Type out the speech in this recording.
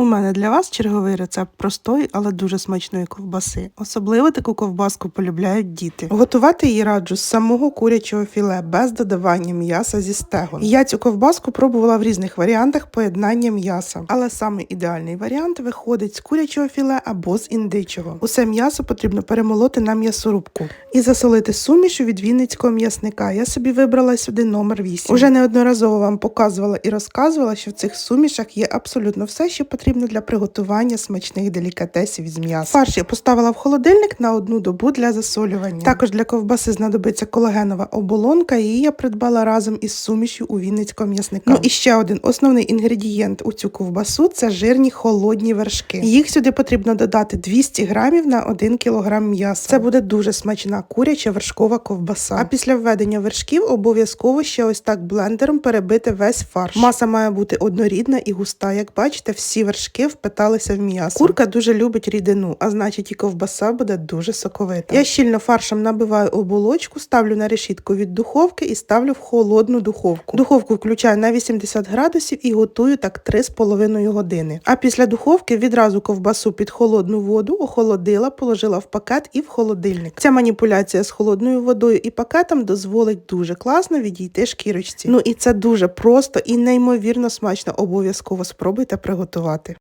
У мене для вас черговий рецепт простої, але дуже смачної ковбаси. Особливо таку ковбаску полюбляють діти. Готувати її раджу з самого курячого філе без додавання м'яса зі стегон. Я цю ковбаску пробувала в різних варіантах поєднання м'яса, але саме ідеальний варіант виходить з курячого філе або з індичого. Усе м'ясо потрібно перемолоти на м'ясорубку і засолити сумішу від вінницького м'ясника. Я собі вибрала сюди номер 8. Уже неодноразово вам показувала і розказувала, що в цих сумішах є абсолютно все, що потрібно для приготування смачних делікатесів із м'яса. Фарш я поставила в холодильник на одну добу для засолювання. Також для ковбаси знадобиться колагенова оболонка. Її я придбала разом із сумішю у вінницького м'ясника. Ну і ще один основний інгредієнт у цю ковбасу це жирні холодні вершки. Їх сюди потрібно додати 200 грамів на 1 кілограм м'яса. Це буде дуже смачна куряча вершкова ковбаса. А після введення вершків обов'язково ще ось так блендером перебити весь фарш. Маса має бути однорідна і густа. Як бачите, всі вершки впиталися в м'ясо. Курка дуже любить рідину, а значить і ковбаса буде дуже соковита. Я щільно фаршем набиваю оболочку, ставлю на решітку від духовки і ставлю в холодну духовку. Духовку включаю на 80 градусів і готую так 3,5 години. А після духовки відразу ковбасу під холодну воду охолодила, положила в пакет і в холодильник. Ця маніпуляція з холодною водою і пакетом дозволить дуже класно відійти шкірочці. Ну і це дуже просто і неймовірно смачно. Обов'язково спробуйте приготувати.